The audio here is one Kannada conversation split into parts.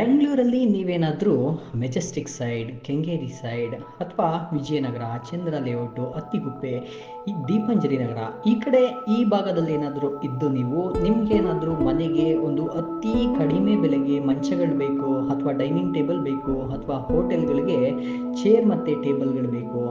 ಬೆಂಗಳೂರಲ್ಲಿ ನೀವೇನಾದರೂ ಮೆಜೆಸ್ಟಿಕ್ ಸೈಡ್, ಕೆಂಗೇರಿ ಸೈಡ್ ಅಥವಾ ವಿಜಯನಗರ, ಚಂದ್ರ ಲೇಔಟು, ಅತ್ತಿಗುಪ್ಪೆ, ಈ ದೀಪಂಜಲಿ ನಗರ, ಈ ಕಡೆ ಈ ಭಾಗದಲ್ಲಿ ಏನಾದರೂ ಇದ್ದು ನೀವು ನಿಮ್ಗೇನಾದರೂ ಮನೆಗೆ ಒಂದು ಅತಿ ಕಡಿಮೆ ಬೆಲೆಗೆ ಮಂಚಗಳು ಬೇಕು ಅಥವಾ ಡೈನಿಂಗ್ ಟೇಬಲ್ ಬೇಕು ಅಥವಾ ಹೋಟೆಲ್ಗಳಿಗೆ ಚೇರ್ ಮತ್ತು ಟೇಬಲ್ಗಳು ಬೇಕು.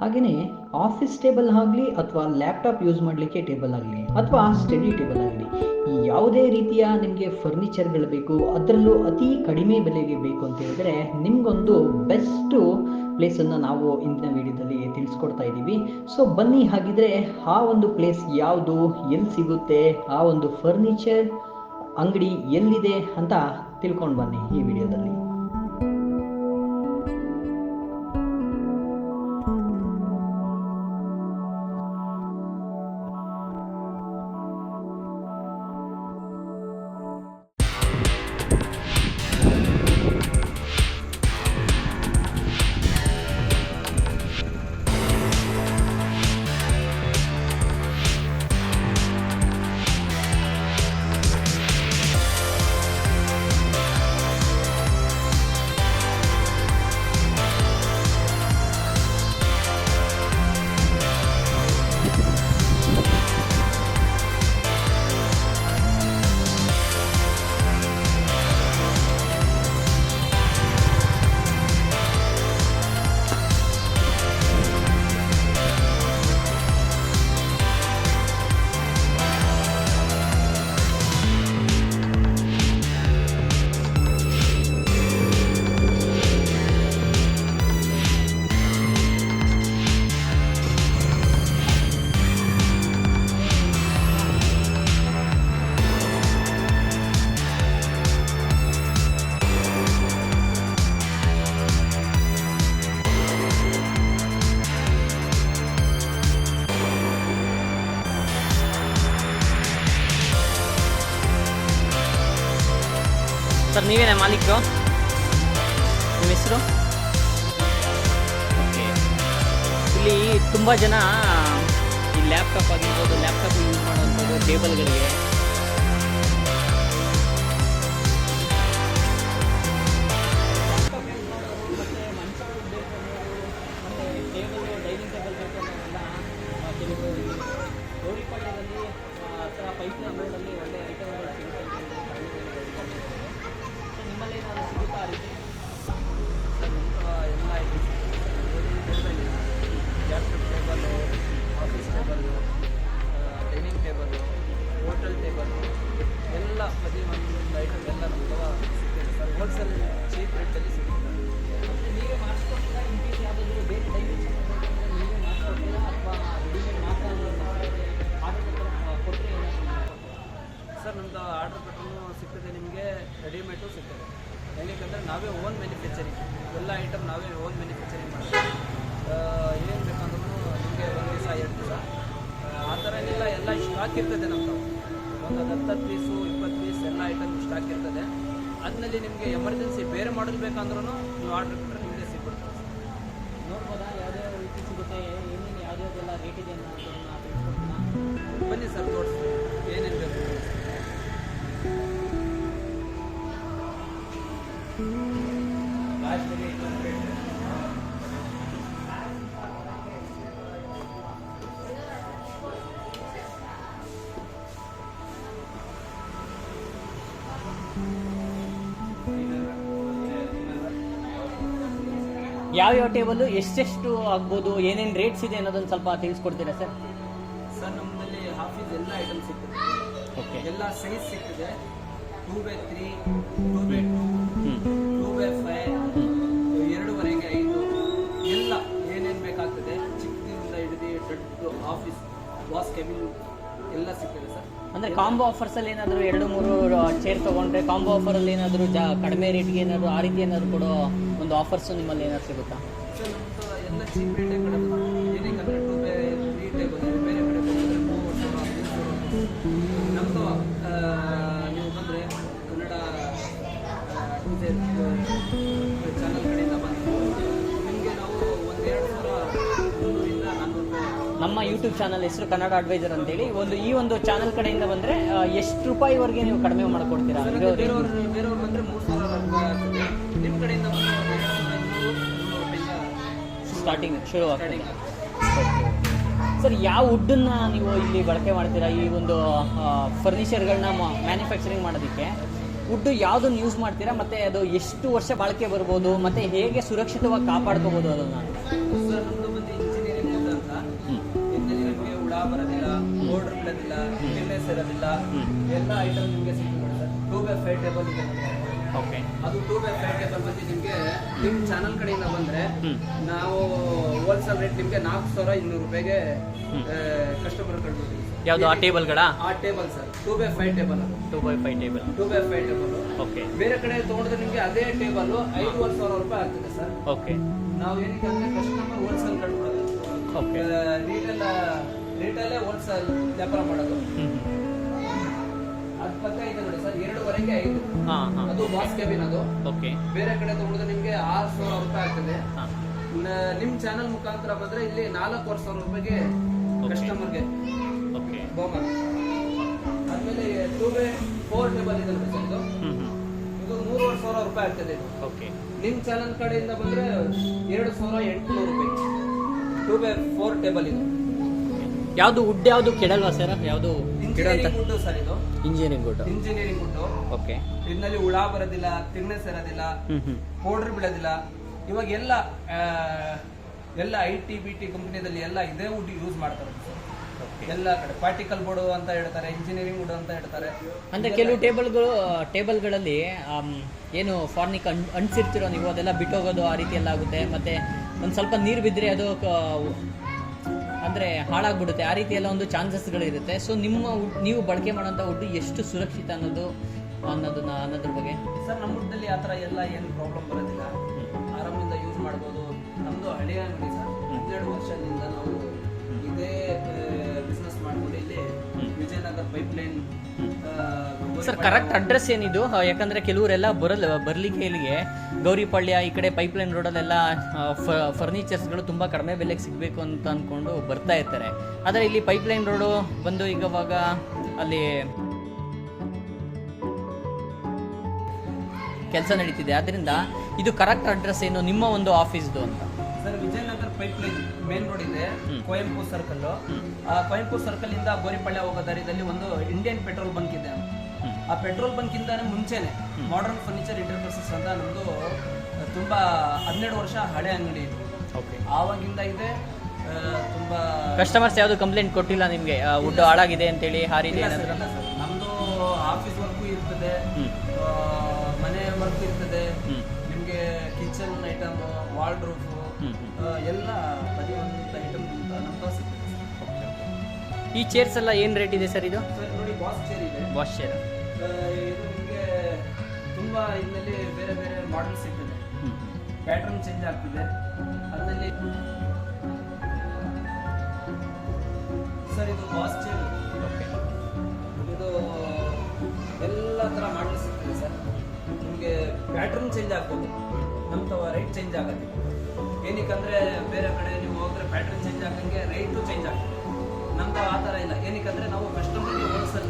ಹಾಗೆಯೇ ಆಫೀಸ್ ಟೇಬಲ್ ಆಗಲಿ ಅಥವಾ ಲ್ಯಾಪ್ಟಾಪ್ ಯೂಸ್ ಮಾಡಲಿಕ್ಕೆ ಟೇಬಲ್ ಆಗಲಿ ಅಥವಾ ಸ್ಟಡಿ ಟೇಬಲ್ ಆಗಲಿ ಯಾವುದೇ ರೀತಿಯ ನಿಮಗೆ ಫರ್ನಿಚರ್ಗಳು ಬೇಕು, ಅದರಲ್ಲೂ ಅತಿ ಕಡಿಮೆ ಬೆಲೆಗೆ ಬೇಕು ಅಂತ ಹೇಳಿದ್ರೆ ನಿಮಗೊಂದು ಬೆಸ್ಟು ಪ್ಲೇಸನ್ನು ನಾವು ಇಂದಿನ ವಿಡಿಯೋದಲ್ಲಿ ತಿಳಿಸ್ಕೊಡ್ತಾ ಇದ್ದೀವಿ. ಸೊ ಬನ್ನಿ ಹಾಗಿದ್ರೆ ಆ ಒಂದು ಪ್ಲೇಸ್ ಯಾವುದು ಎಲ್ಲಿ ಸಿಗುತ್ತೆ, ಆ ಒಂದು ಫರ್ನಿಚರ್ ಅಂಗಡಿ ಎಲ್ಲಿದೆ ಅಂತ ತಿಳ್ಕೊಂಡು ಬನ್ನಿ ಈ ವಿಡಿಯೋದಲ್ಲಿ. ನೀವೇನಾ ಮಾಲೀಕರು ನಿಮ್ಮ ಹೆಸರು ಇಲ್ಲಿ ತುಂಬ ಜನ ಈ ಲ್ಯಾಪ್ಟಾಪ್ ಆಗಿರ್ಬೋದು ಲ್ಯಾಪ್ಟಾಪ್ ಯೂಸ್ ಮಾಡುವಂಥದ್ದು ಟೇಬಲ್ಗಳಿಗೆ ಎಲ್ಲ ಸ್ಟಾಕ್ ಇರ್ತದೆ ನಮ್ಮದು ಒಂದು ಹತ್ತತ್ತು ಪೀಸು ಇಪ್ಪತ್ತು ಪೀಸ್ ಎಲ್ಲ ಐಟಮ್ ಸ್ಟಾಕ್ ಇರ್ತದೆ ಅದ್ನಲ್ಲಿ ನಿಮಗೆ ಎಮರ್ಜೆನ್ಸಿ ಬೇರೆ ಮಾಡಲ್ ಬೇಕಂದ್ರೂ ನೀವು ಆರ್ಡರ್ ಕೊಟ್ಟರೆ ನಿಮಗೆ ಸಿಗ್ಬಿಡ್ತದೆ. ನೋಡ್ಬೋದಾ? ಯಾವ್ಯಾವ ರೀತಿ ಸಿಗುತ್ತೆ? ಏನೇನು ಯಾವ್ಯಾವ್ದೆಲ್ಲ ರೇಟ್ ಇದೆ ಬನ್ನಿ ಸರ್ ತೋರಿಸ್ತೀವಿ ಯಾವ್ಯಾವ ಟೇಬಲ್ ಎಷ್ಟೆಷ್ಟು ಆಗ್ಬೋದು ಏನೇನು ರೇಟ್ಸ್ ಇದೆ ಅನ್ನೋದನ್ನ ಸ್ವಲ್ಪ ತಿಳಿಸ್ಕೊಡ್ತೀರಾ ಸರ್? ಸರ್ ನಮ್ಮಲ್ಲಿ ಆಫೀಸ್ ಎಲ್ಲ ಐಟಮ್ ಸಿಗ್ತದೆ. ಓಕೆ. ಎಲ್ಲ ಸೈಜ್ ಸಿಗ್ತದೆ. Two by three two by two two by five ಎರಡೂವರೆಗೆ ಐದು ಎಲ್ಲ ಏನೇನು ಬೇಕಾಗ್ತದೆ ಚಿಕ್ಕದಿಂದ ಹಿಡಿದು ದೊಡ್ಡ ಆಫೀಸ್ ವಾಸ್ ಕೆಬಿನ್ ಎಲ್ಲ ಸಿಗ್ತದೆ ಸರ್. ಅಂದರೆ ಕಾಂಬೋ ಆಫರ್ಸಲ್ಲಿ ಏನಾದರೂ ಎರಡು ಮೂರು ಚೇರ್ ತಗೊಂಡ್ರೆ ಕಾಂಬೋ ಆಫರಲ್ಲಿ ಏನಾದರೂ ಜಾ ಕಡಿಮೆ ರೇಟ್ಗೆ ಏನಾದರೂ ಆ ರೀತಿ ಏನಾದರೂ ಕೊಡೋ ಒಂದು ಆಫರ್ಸು ನಿಮ್ಮಲ್ಲಿ ಏನಾದ್ರು ಸಿಗುತ್ತಾ? ನಮ್ಮ ಯೂಟ್ಯೂಬ್ ಚಾನಲ್ ಹೆಸರು ಕನ್ನಡ ಅಡ್ವೈಸರ್ ಅಂತೇಳಿ. ಒಂದು ಈ ಒಂದು ಚಾನಲ್ ಕಡೆಯಿಂದ ಬಂದರೆ ಎಷ್ಟು ರೂಪಾಯಿವರೆಗೆ ನೀವು ಕಡಿಮೆ ಮಾಡಿಕೊಡ್ತೀರಾ? ಬೇರೆಯವ್ರು ಮೂರು ಆಗ್ತದೆ ನಿಮ್ಮ ಕಡೆಯಿಂದ ಸ್ಟಾರ್ಟಿಂಗ್ ಶುರು ಆಗ್ತದೆ. ಸರ್ ಯಾವ ವುಡ್ಡನ್ನ ನೀವು ಇಲ್ಲಿ ಬಳಕೆ ಮಾಡ್ತೀರಾ? ಈ ಒಂದು ಫರ್ನಿಚರ್ಗಳನ್ನ ಮ್ಯಾನುಫ್ಯಾಕ್ಚರಿಂಗ್ ಮಾಡೋದಕ್ಕೆ. ವುಡ್ಡು ಯಾವುದನ್ನು ಯೂಸ್ ಮಾಡ್ತೀರಾ? ಮತ್ತು ಅದು ಎಷ್ಟು ವರ್ಷ ಬಾಳಿಕೆ ಬರ್ಬೋದು? ಮತ್ತು ಹೇಗೆ ಸುರಕ್ಷಿತವಾಗಿ ಕಾಪಾಡ್ಕೋಬೋದು ಅದನ್ನು? ಬರೋದಿಲ್ಲ ಬೋರ್ಡರ್ ಇರೋದಿಲ್ಲ ಎಲ್ಲ ಐಟಮ್ ನಿಮಗೆ ಸಿಗ್ತದೆ ಟೂ ಬೈ ಫೈವ್ ಟೇಬಲ್ ಇದೆ. ಓಕೆ. ಅದು ಟೂ ಬೈ ಫೈವ್ ಟೇಬಲ್ ಬಂದು ನಿಮಗೆ ನಿಮ್ಮ ಚಾನಲ್ ಕಡೆಯಿಂದ ಬಂದರೆ ನಾವು ಹೋಲ್ಸೇಲ್ ರೇಟ್ ನಿಮಗೆ ನಾಲ್ಕು ಸಾವಿರ ಇನ್ನೂರು ರೂಪಾಯಿಗೆ ಕಸ್ಟಮರ್ ಕಳ್ಕೊಡ್ತೀವಿ. ಯಾವುದು ಆ ಟೇಬಲ್ಗಳ? ಆ table sir two by five table ಅದು. Two by five table two by five table okay ಬೇರೆ ಕಡೆ ತೊಗೊಂಡ್ರೆ ನಿಮಗೆ ಅದೇ ಟೇಬಲ್ ಐದೂವರೆ ಸಾವಿರ ರೂಪಾಯಿ ಆಗ್ತದೆ ಸರ್ ಓಕೆ ನಾವು ಏನಕ್ಕೆ ಅಂದರೆ ಕಸ್ಟಮರ್ ಹೋಲ್ಸೇಲ್ ಕಟ್ಕೊಡೋದು ಓಕೆ ರೇಟೆಲ್ಲ ರೇಟಲ್ಲೇ ಹೋಲ್ಸೇಲ್ ವ್ಯಾಪಾರ ಮಾಡೋದು. ಅದ್ ಪಕ್ಕ ಇದೆ ನೋಡಿ ಸರ್ ಎರಡೂವರೆಗೆ ಐದು ಹಾಂ ಹಾಂ. ಅದು ಬಾಸ್ ಅದು. ಓಕೆ. ಬೇರೆ ಕಡೆ ತಗೊಂಡ್ರೆ ನಿಮಗೆ ಆರು ಸಾವಿರ ರೂಪಾಯಿ ಆಗ್ತದೆ. ನಿಮ್ಮ ನ- ನಿಮ್ ಚಾನಲ್ ಮುಖಾಂತರ ಬಂದ್ರೆ ಇಲ್ಲಿ ನಾಲ್ಕೂವರೆ ಸಾವಿರ ರೂಪಾಯಿಗೆ. ಕಸ್ಟಮರ್ಗೆ ಓಕೆ. ಬಹುಮಾನ ಆದ್ಮೇಲೆ ಟೂ ಬೈ ಫೋರ್ ಟೇಬಲ್ ಇದೆ ನೋಡಿ ಸರ್ ಇದು. ಹ್ಞೂ ಇದು ಮೂರುವರೆ ಸಾವಿರ ರೂಪಾಯಿ ಆಗ್ತದೆ. ಇದು ಓಕೆ. ನಿಮ್ ಚಾನಲ್ ಕಡೆಯಿಂದ ಬಂದ್ರೆ ಎರಡು ಸಾವಿರ ಎಂಟುನೂರು ರೂಪಾಯಿ. ಟೂ ಬೈ ಫೋರ್ ಟೇಬಲ್ ಇದೆ. ಯಾವುದು ವುಡ್ ಯಾವುದು ಕೆಡಲ್ವಾ ಸರ್ ಯಾವುದು ಸರ್ ಇದು. Engineering good engineering wood okay ಇದರಲ್ಲಿ ಹುಳ ಬರೋದಿಲ್ಲ ಹ್ಞೂ ಹ್ಞೂ ಪೌಡರ್ ಬೀಳೋದಿಲ್ಲ ಇವಾಗ ಎಲ್ಲ ಎಲ್ಲ ಐ ಟಿ ಬಿ ಟಿ ಕಂಪ್ನಿದಲ್ಲಿ ಎಲ್ಲ ಇದೇ ವುಡ್ ಯೂಸ್ ಮಾಡ್ತಾರೆ ಎಲ್ಲ ಕಡೆ ಪಾರ್ಟಿಕಲ್ ಬೋರ್ಡ್ ಅಂತ ಹೇಳ್ತಾರೆ ಇಂಜಿನಿಯರಿಂಗ್ ವುಡ್ ಅಂತ ಹೇಳ್ತಾರೆ. ಅಂದ್ರೆ ಕೆಲವು ಟೇಬಲ್ಗಳು ಟೇಬಲ್ಗಳಲ್ಲಿ ಏನು ಫಾರ್ನಿಕ್ ಅನ್ಸಿರ್ತಿರೋ ಅಂಟಿಸಿರ್ತಿರೋ ನೀವು ಅದೆಲ್ಲ ಬಿಟ್ಟೋಗೋದು ಆ ರೀತಿ ಎಲ್ಲ ಆಗುತ್ತೆ. ಮತ್ತೆ ಒಂದು ಸ್ವಲ್ಪ ನೀರು ಬಿದ್ದರೆ ಅದು ಅಂದರೆ ಹಾಳಾಗ್ಬಿಡುತ್ತೆ. ಆ ರೀತಿ ಎಲ್ಲ ಒಂದು ಚಾನ್ಸಸ್ಗಳಿರುತ್ತೆ. ಸೊ ನಿಮ್ಮ ನೀವು ಬಳಕೆ ಮಾಡೋಂಥ ವುಡ್ ಎಷ್ಟು ಸುರಕ್ಷಿತ ಅನ್ನೋದು, ಅನ್ನೋದನ್ನ, ಅನ್ನೋದ್ರ ಬಗ್ಗೆ? ಸರ್, ನಮ್ಮ ವುಡ್ಡಲ್ಲಿ ಆ ಥರ ಎಲ್ಲ ಏನು ಪ್ರಾಬ್ಲಮ್ ಬರೋದಿಲ್ಲ. ಆರಾಮಿಂದ ಯೂಸ್ ಮಾಡ್ಬೋದು. ನಮ್ಮದು ಹಳೆಯ ಅಂಗಡಿ ಸರ್. ಹನ್ನೆರಡು ವರ್ಷದಿಂದ ನಾವು ಇದೇ Vijayanagar pipeline sir correct address ಏನಿದು? ಯಾಕಂದ್ರೆ ಕೆಲವರೆಲ್ಲ ಬರಲ್ ಬರ್ಲಿಕ್ಕೆ ಇಲ್ಲಿಗೆ ಗೌರಿಪಾಳ್ಯ ಈ ಕಡೆ ಪೈಪ್ಲೈನ್ ರೋಡಲ್ಲೆಲ್ಲ ಫರ್ನಿಚರ್ಸ್ಗಳು ತುಂಬ ಕಡಿಮೆ ಬೆಲೆಗೆ ಸಿಗಬೇಕು ಅಂತ ಅಂದ್ಕೊಂಡು ಬರ್ತಾ ಇರ್ತಾರೆ. ಆದರೆ ಇಲ್ಲಿ ಪೈಪ್ಲೈನ್ ರೋಡು ಬಂದು ಈಗ ಅವಾಗ ಅಲ್ಲಿ ಕೆಲಸ ನಡೀತಿದೆ. ಆದ್ದರಿಂದ ಇದು ಕರೆಕ್ಟ್ ಅಡ್ರೆಸ್ ಏನು? ನಿಮ್ಮ ಒಂದು ಆಫೀಸ್ದು ಅಂತ. Sir Vijayanagar pipeline main road ಇದೆ ಕೊಯಂಪು ಕೊಯಂಪುರ್ ಸರ್ಕಲ್ ಆ ಕೊಯಂಪು ಸರ್ಕಲ್ ಇಂದ ಗೋರಿಪಳ್ಳ ಹೋಗೋ ದಾರಿದಲ್ಲಿ ಒಂದು ಇಂಡಿಯನ್ ಪೆಟ್ರೋಲ್ ಬಂಕ್ ಇದೆ. ಆ ಪೆಟ್ರೋಲ್ ಬಂಕ್ ಇಂದಾನೆ ಮುಂಚೆನೆ ಮಾಡರ್ನ್ ಫರ್ನಿಚರ್ ಇಂಟರ್ಪ್ರೈಸಸ್ ಅಂತ ನಮ್ದು ತುಂಬಾ ಹನ್ನೆರಡು ವರ್ಷ ಹಳೆ ಅಂಗಡಿ ಇದು. ಆವಾಗಿಂದ ಇದೆ ತುಂಬಾ ಕಸ್ಟಮರ್ಸ್ ಯಾವುದು ಕಂಪ್ಲೇಂಟ್ ಕೊಟ್ಟಿಲ್ಲ ನಿಮಗೆ? ವುಡ್ ಹಾಳಾಗಿದೆ ಅಂತೇಳಿ ಹೇಳಿ ಹಾರಿ ಇಲ್ಲ ಏನಾದ್ರು? ಸರ್, ಇಲ್ಲ ಸರ್. ನಮ್ದು ಆಫೀಸ್ ವರ್ಕು ಇರ್ತದೆ. ಮನೆ ವರ್ಕ್ ಇರ್ತದೆ. ನಿಮಗೆ ಕಿಚನ್ ಐಟಮ್ ವಾರ್ಡ್ರೂಫ್. ಎಲ್ಲ ಪ್ರತಿಯೊಂದು ಐಟಮ್ ಸಿಗ್ತದೆ ಈ ಚೇರ್ಸ್ ಎಲ್ಲ ಏನು ರೇಟ್ ಇದೆ ಸರ್ ಇದು? ಸರ್ ನೋಡಿ ಬಾಸ್ ಚೇರ್ ಇದೆ. ವಾಶ್ ಚೇರ್ ಇದು ನಿಮಗೆ ತುಂಬಾ ಇದರಲ್ಲಿ ಬೇರೆ ಬೇರೆ ಮಾಡೆಲ್ ಸಿಗ್ತದೆ ಪ್ಯಾಟರ್ನ್ ಚೇಂಜ್ ಆಗ್ತಿದೆ. ಅದರಲ್ಲಿ ಸರ್ ಇದು ಬಾಸ್ ಚೇರ್ ಓಕೆ ಇದು ಎಲ್ಲ ಥರ ಮಾಡೆಲ್ ಸಿಗ್ತದೆ ಸರ್ ನಿಮಗೆ ಪ್ಯಾಟರ್ನ್ ಚೇಂಜ್ ಆಗ್ಬೋದು. ನಮ್ಮ ತವ ರೇಟ್ ಚೇಂಜ್ ಆಗುತ್ತೆ. ಏನಕ್ಕಂದ್ರೆ ಬೇರೆ ಕಡೆ ನೀವು ಹೋದ್ರೆ ಪ್ಯಾಟ್ರನ್ ಚೇಂಜ್ ಆಗಂಗೆ ರೈಟು ಚೇಂಜ್ ಆಗ್ತದೆ. ನಮ್ದು ಆ ಥರ ಇಲ್ಲ. ಏನಕ್ಕಂದ್ರೆ ನಾವು ಕಸ್ಟಮರ್ಗೆ ಹೋಲ್ಸೇಲ್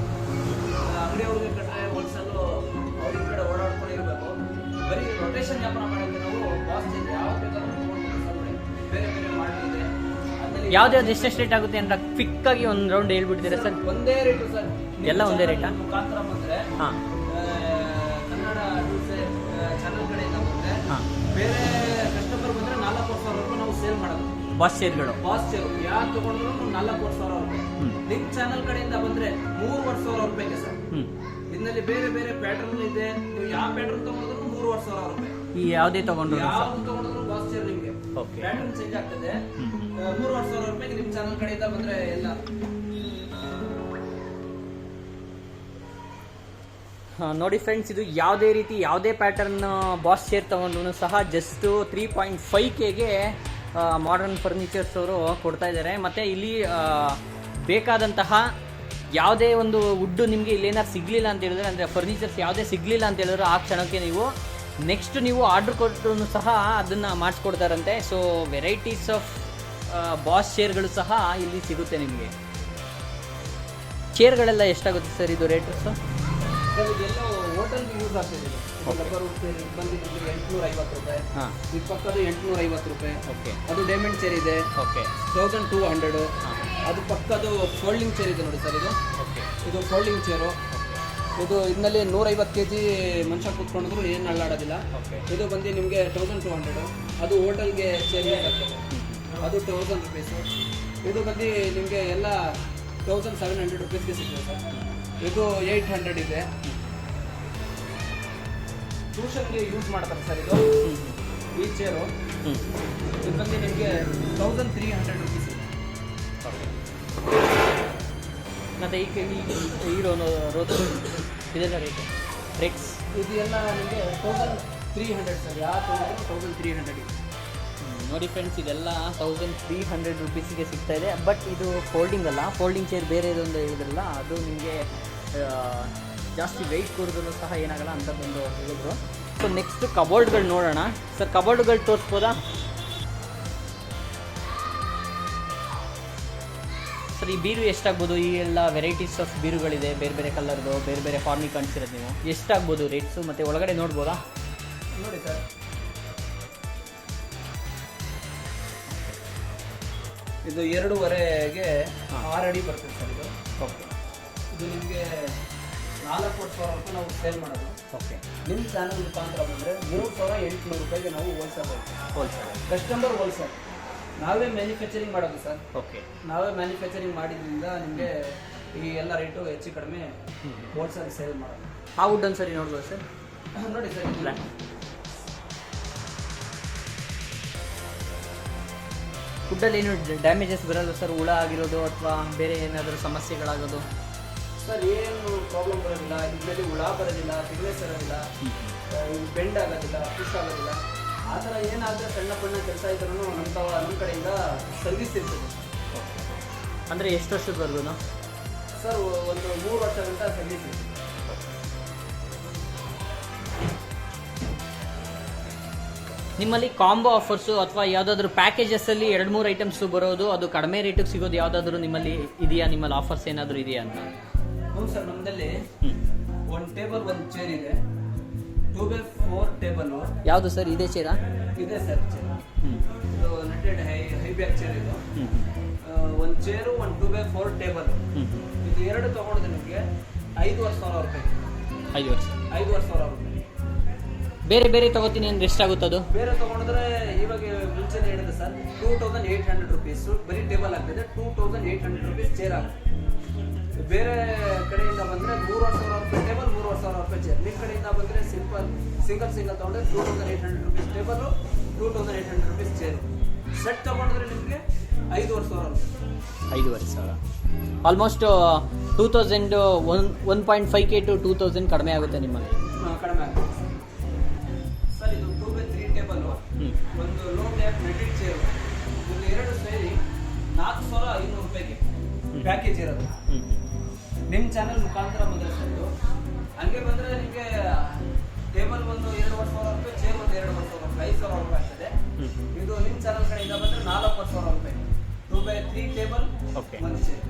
ಅಂಗಡಿಯವ್ರಿಗೆ ಕಟ್ಟರೆ ಹೋಲ್ಸೇಲು ಅವ್ರಿಗೆ ಕಡೆ ಓಡಾಡ್ಕೊಂಡು ಇರಬೇಕು. ಬರೀ ರೊಟೇಷನ್ ವ್ಯಾಪಾರ ಮಾಡೋಕ್ಕೆ ನಾವು ಕಾಸ್ಟ್ ಇದೆ ಯಾವ ಬೇರೆ ಬೇರೆ ಮಾಡಲ್ ಇದೆ. ಅದ್ರಲ್ಲಿ ಯಾವ್ದು ಎಷ್ಟೆಷ್ಟು ರೇಟ್ ಆಗುತ್ತೆ ಅಂತ ಕ್ವಿಕ್ ಆಗಿ ಒಂದು ರೌಂಡ್ ಹೇಳ್ಬಿಡ್ತೀರಾ ಸರ್? ಒಂದೇ ರೇಟು ಸರ್ ಎಲ್ಲ ಒಂದೇ ರೇಟಾ? ಮುಖಾಂತರ ಬಂದ್ರೆ ಹಾಂ. ಕನ್ನಡ ಚಾನಲ್ ಕಡೆಯಿಂದ ಬಂದ್ರೆ ಬೇರೆ ಬಾಸ್ ಚೇರ್ಗಳು ಪಾಸ್ಚರ್ ಯಾರು ತಗೊಂಡ್ರು ನಾಲ್ಕು ಸಾವಿರ ರೂಪಾಯಿ. ಲಿಂಕ್ ನಿಮ್ ಚಾನಲ್ ಕಡೆಯಿಂದ ಬಂದ್ರೆ ಮೂರುವರೆ ಸಾವಿರ ರೂಪಾಯಿಗೆ ಸರ್. ಇದರಲ್ಲಿ ಬೇರೆ ಬೇರೆ ಪ್ಯಾಟರ್ನ್ ಇದೆ. ನೀವು ಯಾವ ಪ್ಯಾಟರ್ನ್ ತಗೊಂಡ್ರು ಮೂರುವರೆ ಸಾವಿರ ರೂಪಾಯಿ. ಈ ಯಾವುದೇ ತಗೊಂಡ್ರು ಯಾವ್ದು ತಗೊಂಡ್ರು ಪಾಶ್ಚರ್ ನಿಮ್ಗೆ ಪ್ಯಾಟರ್ನ್ ಚೇಂಜ್ ಆಗ್ತದೆ. ಮೂರುವರೆ ಸಾವಿರ ರೂಪಾಯಿಗೆ ನಿಮ್ ಚಾನಲ್ ಕಡೆಯಿಂದ ಬಂದ್ರೆ ಎಲ್ಲ. ನೋಡಿ ಫ್ರೆಂಡ್ಸ್ ಇದು ಯಾವುದೇ ರೀತಿ ಯಾವುದೇ ಪ್ಯಾಟರ್ನ್ ಬಾಸ್ ಶೇರ್ ತೊಗೊಂಡ್ರು ಸಹ ಜಸ್ಟ್ ತ್ರೀ ಪಾಯಿಂಟ್ ಫೈವ್ ಕೆಗೆ ಮಾಡರ್ನ್ ಫರ್ನಿಚರ್ಸ್ ಅವರು ಕೊಡ್ತಾ ಇದ್ದಾರೆ ಮತ್ತು ಇಲ್ಲಿ ಬೇಕಾದಂತಹ ಯಾವುದೇ ಒಂದು ವುಡ್ಡು ನಿಮಗೆ ಇಲ್ಲೇನಾದ್ರು ಸಿಗಲಿಲ್ಲ ಅಂತ ಹೇಳಿದ್ರೆ, ಅಂದರೆ ಫರ್ನಿಚರ್ಸ್ ಯಾವುದೇ ಸಿಗಲಿಲ್ಲ ಅಂತ ಹೇಳಿದ್ರೆ ಆ ಕ್ಷಣಕ್ಕೆ ನೀವು ನೆಕ್ಸ್ಟ್ ನೀವು ಆರ್ಡ್ರ್ ಕೊಟ್ಟರು ಸಹ ಅದನ್ನು ಮಾಡಿಸ್ಕೊಡ್ತಾರಂತೆ. ಸೊ ವೆರೈಟೀಸ್ ಆಫ್ ಬಾಸ್ ಚೇರ್ಗಳು ಸಹ ಇಲ್ಲಿ ಸಿಗುತ್ತೆ ನಿಮಗೆ. ಚೇರ್ಗಳೆಲ್ಲ ಎಷ್ಟಾಗುತ್ತೆ ಸರ್ ಇದು ರೇಟ್ ಸರ್ ಸರ್ ಹೋಟೆಲ್ಗೆ ಯೂಸ್ ಆಗ್ತಿದೆ ರಬ್ಬರ್ ಚೇರ್ ಬಂದಿದ್ದು ಎಂಟುನೂರ ಐವತ್ತು ರೂಪಾಯಿ. ಹಾಂ. ಈ ಪಕ್ಕದು ಎಂಟುನೂರ ಐವತ್ತು ರೂಪಾಯಿ. ಓಕೆ ಅದು ಡೈಮಂಡ್ ಚೇರ್ ಇದೆ. ಓಕೆ ತೌಸಂಡ್ ಟೂ ಹಂಡ್ರೆಡು ಅದು ಪಕ್ಕದು ಫೋಲ್ಡಿಂಗ್ ಚೇರ್ ಇದೆ ನೋಡಿ ಸರ್ ಇದು. ಓಕೆ ಇದು ಫೋಲ್ಡಿಂಗ್ ಚೇರು ಇದು ಇದರಲ್ಲಿ ನೂರೈವತ್ತು ಕೆ ಜಿ ಮನುಷ್ಯ ಕೂತ್ಕೊಂಡಿದ್ರು ಏನು ಅಳ್ಳಾಡೋದಿಲ್ಲ ಓಕೆ ಇದು ಬಂದು ನಿಮಗೆ ತೌಸಂಡ್ ಟೂ ಹಂಡ್ರೆಡು ಅದು ಹೋಟೆಲ್ಗೆ ಚೇರ್ ಅದು ತೌಸಂಡ್ ರುಪೀಸು ಇದು ಬಂದು ನಿಮಗೆ ಎಲ್ಲ ತೌಸಂಡ್ ಸೆವೆನ್ ಹಂಡ್ರೆಡ್ ರುಪೀಸ್ಗೆ ಸಿಗ್ತದೆ ಸರ್. ಇದು ಏಯ್ಟ್ ಹಂಡ್ರೆಡ್ ಇದೆ. ಟ್ಯೂಷನ್ಗೆ ಯೂಸ್ ಮಾಡ್ತಾರೆ ಸರ್ ಇದು. ಈ ಚೇರು ಹ್ಞೂ ಇದು ಬಂದು ನಿಮಗೆ ತೌಸಂಡ್ ತ್ರೀ ಹಂಡ್ರೆಡ್ ರುಪೀಸ್ ಇದೆ. ಮತ್ತು ಈ ಹೀರೋ ರೋದು ಇದೆಲ್ಲ ರೇಟು ರೇಟ್ಸ್ ಇದು ಎಲ್ಲ ನಿಮಗೆ ತೌಸಂಡ್ ತ್ರೀ ಹಂಡ್ರೆಡ್ ಸರ್. ಯಾವ ತೊಗೊಂಡ್ರೆ ತೌಸಂಡ್ ತ್ರೀ ಹಂಡ್ರೆಡ್ ಇದೆ. ನೋಡಿ ಫ್ರೆಂಡ್ಸ್ ಇದೆಲ್ಲ ತೌಸಂಡ್ ತ್ರೀ ಹಂಡ್ರೆಡ್ ರುಪೀಸಿಗೆ ಸಿಗ್ತಾ ಇದೆ. ಬಟ್ ಇದು ಫೋಲ್ಡಿಂಗ್ ಅಲ್ಲ. ಫೋಲ್ಡಿಂಗ್ ಚೇರ್ ಬೇರೆ ಇದೊಂದು ಹೇಳಿದ್ರಲ್ಲ ಅದು ನಿಮಗೆ ಜಾಸ್ತಿ ವೆಯ್ಟ್ ಕೊಡೋದನ್ನು ಸಹ ಏನಾಗಲ್ಲ ಅಂತದೊಂದು ಹೇಳಿದ್ರು. ಸೊ ನೆಕ್ಸ್ಟ್ ಕಬೋರ್ಡ್ಗಳು ನೋಡೋಣ. ಸರ್ ಕಬೋರ್ಡ್ಗಳು ತೋರಿಸ್ಬೋದಾ? ಸರ್ ಈ ಬೀರು ಎಷ್ಟಾಗ್ಬೋದು? ಈ ಎಲ್ಲ ವೆರೈಟೀಸ್ ಆಫ್ ಬೀರುಗಳಿದೆ. ಬೇರೆ ಬೇರೆ ಕಲರ್ದು ಬೇರೆ ಬೇರೆ ಫಾರ್ಮಿಗೆ ಕಾಣಿಸಿರೋದು ನೀವು. ಎಷ್ಟಾಗ್ಬೋದು ರೇಟ್ಸು ಮತ್ತು ಒಳಗಡೆ ನೋಡ್ಬೋದಾ? ನೋಡಿ ಸರ್. ಇದು ಎರಡೂವರೆಗೆ ಆರಡಿ ಆರು ಅಡಿ ಬರ್ತದೆ ಸರ್ ಇದು. ಓಕೆ. ಇದು ನಿಮಗೆ ನಾಲ್ಕು ಸಾವಿರ ರೂಪಾಯಿ ನಾವು ಸೇಲ್ ಮಾಡೋದು. ಓಕೆ ನಿಮ್ಮ ಚಾನಲ್ ಮುಖಾಂತರ ಬಂದರೆ ಮೂರು ಸಾವಿರ ಎಂಟುನೂರು ರೂಪಾಯಿಗೆ ನಾವು ಹೋಲ್ಸೇಲ್ ಹೋಲ್ಸೇಲ್ ಕಸ್ಟಮರ್ ಹೋಲ್ಸೇಲ್ ನಾವೇ ಮ್ಯಾನುಫ್ಯಾಕ್ಚರಿಂಗ್ ಮಾಡೋದು ಸರ್. ಓಕೆ ನಾವೇ ಮ್ಯಾನುಫ್ಯಾಕ್ಚರಿಂಗ್ ಮಾಡಿದ್ರಿಂದ ನಿಮಗೆ ಈ ಎಲ್ಲ ರೇಟು ಹೆಚ್ಚು ಕಡಿಮೆ ಹೋಲ್ಸೇಲ್ ಸೇಲ್ ಮಾಡೋದು. ಆ ವುಡ್ ಒಂದ್ಸರಿ ನೋಡ್ಬೋದು ಸರ್ ನೋಡಿ ಸರ್ ಇಲ್ಲ ಫುಡ್ಡಲ್ಲಿ ಏನು ಡ್ಯಾಮೇಜಸ್ ಬರಲ್ಲ ಸರ್ ಹುಳ ಆಗಿರೋದು ಅಥವಾ ಬೇರೆ ಏನಾದರೂ ಸಮಸ್ಯೆಗಳಾಗೋದು? ಸರ್ ಏನು ಪ್ರಾಬ್ಲಮ್ ಬರೋದಿಲ್ಲ ಇದರಲ್ಲಿ ಹುಳ ಬರೋದಿಲ್ಲ ಸಿಗ್ನೆಸ್ ಇರೋದಿಲ್ಲ ಬೆಂಡ್ ಆಗೋದಿಲ್ಲ ಪುಷ್ ಆಗೋದಿಲ್ಲ. ಆ ಥರ ಏನಾದರೆ ಸಣ್ಣ ಪಣ್ಣ ಕೆಲಸ ಇದ್ರೂ ನಮ್ಮ ತಾವ ನಮ್ಮ ಕಡೆಯಿಂದ ಸರ್ವಿಸ್ ಇರ್ತದೆ ಅಂದರೆ ಎಷ್ಟು ವರ್ಷದವರೆಗೂ ಸರ್ ಒಂದು ಮೂರು ವರ್ಷ ಗಂಟ ಸರ್ವಿಸ್ ಇದೆ ನಿಮ್ಮಲ್ಲಿ ಕಾಂಬೋ ಆಫರ್ಸು ಅಥವಾ ಯಾವುದಾದ್ರೂ ಪ್ಯಾಕೇಜಸ್ಸಲ್ಲಿ ಎರಡು ಮೂರು ಐಟಮ್ಸು ಬರೋದು ಅದು ಕಡಿಮೆ ರೇಟಿಗೆ ಸಿಗೋದು ಯಾವುದಾದ್ರೂ ನಿಮ್ಮಲ್ಲಿ ಇದೆಯಾ? ನಿಮ್ಮಲ್ಲಿ ಆಫರ್ಸ್ ಏನಾದರೂ ಇದೆಯಾ ಅಂತ? ಹ್ಞೂ ಸರ್ ನಮ್ಮದಲ್ಲಿ ಒಂದು ಟೇಬಲ್ ಒಂದು ಚೇರ್ ಇದೆ. ಟೂ ಬೈ ಫೋರ್ ಟೇಬಲು ಯಾವುದು ಸರ್ ಇದೆ ಚೇರಾ ಇದೆ ಸರ್ ಚೇರ್ ಇದು netted high high back chair ಇದು. ಒಂದು ಚೇರು ಒಂದು ಟೂ ಬೈ ಫೋರ್ ಟೇಬಲ್ ಇದು ಎರಡು ತೊಗೊಂಡ್ರೆ ನಿಮಗೆ ಐದುವರೆ ಸಾವಿರ ರೂಪಾಯಿ. ಐದು ವರ್ಷ ಐದುವರೆ ಸಾವಿರ ರೂಪಾಯಿ. ಬೇರೆ ಬೇರೆ ತಗೋತೀನಿ ಅಂದ್ರೆ ಎಷ್ಟಾಗುತ್ತೆ ಅದು? ಬೇರೆ ತಗೊಂಡ್ರೆ ಇವಾಗ ಮುಂಚೆನೇ ಹೇಳಿದೆ sir two thousand eight hundred rupees ಬರೀ ಟೇಬಲ್ ಆಗ್ತದೆ two thousand eight hundred rupees chair ಆಗುತ್ತೆ ಬೇರೆ ಕಡೆಯಿಂದ ಬಂದರೆ ಮೂರುವರೆ ಸಾವಿರ ರೂಪಾಯಿ ಟೇಬಲ್ ಮೂರುವರೆ ಸಾವಿರ ರೂಪಾಯಿ ಚೇರ್ ನಿಮ್ಮ ಕಡೆಯಿಂದ ಬಂದರೆ ಸಿಂಪಲ್ ಸಿಂಗಲ್ ಸಿಂಗಲ್ ತೊಗೊಂಡ್ರೆ two thousand eight hundred rupees table two thousand eight hundred rupees chair set ತೊಗೊಂಡ್ರೆ ನಿಮಗೆ ಐದುವರೆ ಸಾವಿರ ರೂಪಾಯಿ. ಐದೂವರೆ ಸಾವಿರ. Almost two thousand one one point five K to two thousand ಕಡಿಮೆ ಆಗುತ್ತೆ ನಿಮ್ಮಲ್ಲಿ. ಕಡಿಮೆ ಆಗುತ್ತೆ. ಸರ್ ಇದು ಟೂ ಬೈ ತ್ರೀ ಟೇಬಲು ಒಂದು ಲೋ ಬ್ಯಾಕ್ ನೆಟೆಡ್ ಚೇರು ಇದು ಎರಡು ಸೇರಿ ನಾಲ್ಕು ಸಾವಿರ ಐನೂರು ರೂಪಾಯಿಗೆ ಪ್ಯಾಕೇಜ್ ಇರೋದು. ನಿಮ್ಮ ಚಾನಲ್ ಮುಖಾಂತರ ಬಂದರೆ ಸರ್ ಹಂಗೆ ಬಂದರೆ ನಿಮಗೆ ಟೇಬಲ್ ಒಂದು ಎರಡುವರೆ ಸಾವಿರ ರೂಪಾಯಿ ಚೇರ್ ಒಂದು ಎರಡುವರೆ ಸಾವಿರ ರೂಪಾಯಿ ಐದು ಸಾವಿರ ರೂಪಾಯಿ ಆಗ್ತದೆ. ಇದು ನಿಮ್ಮ ಚಾನಲ್ ಕಡೆಯಿಂದ ಬಂದರೆ ನಾಲ್ಕೂವರೆ ಸಾವಿರ ರೂಪಾಯಿ ಟೂ ಬೈ ತ್ರೀ ಟೇಬಲ್ ಒಂದು ಚೇರ್